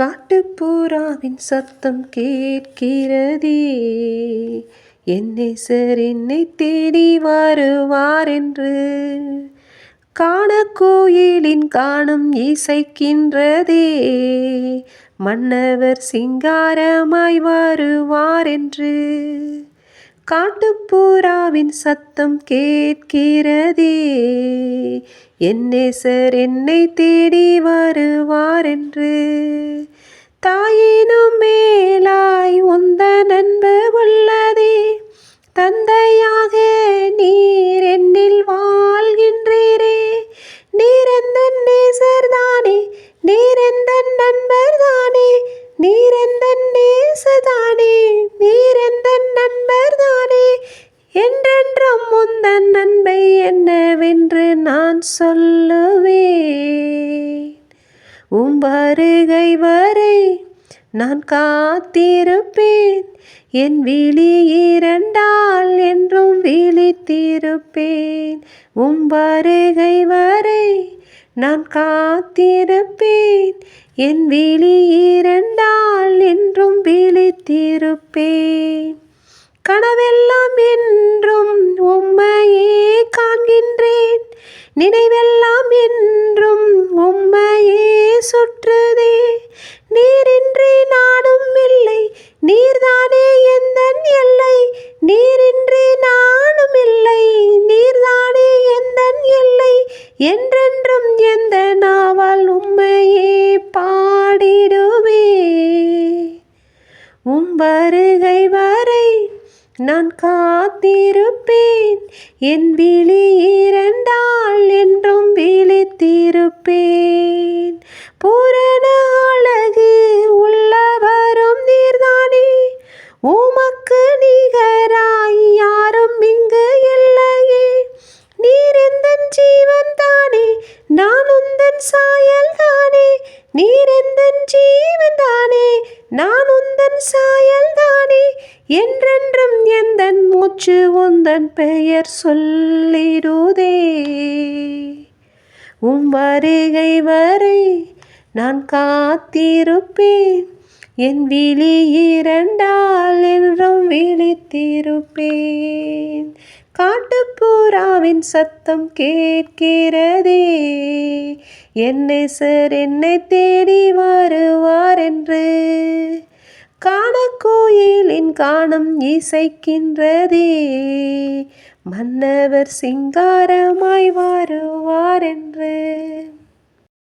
காட்டுப்பூராவின் சத்தம் கேட்கிறதே. என்னை சார் என்னை தேடி வருவார் என்று காண கோயிலின் காணும் இசைக்கின்றதே. மன்னவர் சிங்காரமாய் வருவார் என்று காட்டுப்புறாவின் சத்தம் கேட்கிறதே. என் சார் என்னை தேடி வருவார் என்று. தாயினும் மேலாய் நான் சொல்லுவேன். உம் வருகை வரை நான் காத்திருப்பேன். என் விழி இரண்டால் என்றும் விழித்திருப்பேன். உம் வருகை வரை நான் காத்திருப்பேன். என் விழி இரண்டால் என்றும் விழித்திருப்பேன். கனவெல்லாம் என்றும் உம் நினைவெல்லாம் என்றும் உம்மையே சுற்றுதே. நீரின்றி நாடும் இல்லை நீர்தானே எந்த எல்லை? நீரின்றி நானும் இல்லை நீர்தானே எந்த எல்லை? என்றென்றும் எந்த நாவல் உம்மையே பாடிடும் உம் வருகை வரை நான் காத்திருப்பேன். என் விழி இரண்டாள் என்றும் விழித்திருப்பேன். பூரண என்றென்றும் எந்தன் மூச்சு உந்தன் பெயர் சொல்லிடுதே. உம் வருகை வரை நான் காத்திருப்பேன். என் விழி இரண்டால் என்றும் விழித்திருப்பேன். காட்டுப்புறாவின் சத்தம் கேட்கிறதே. என்னை சார் என்னை தேடி வருவார் என்று காண கோயிலின் காணும் இசைக்கின்றதே. மன்னவர் சிங்காரமாய் வாருவாரென்று. என்று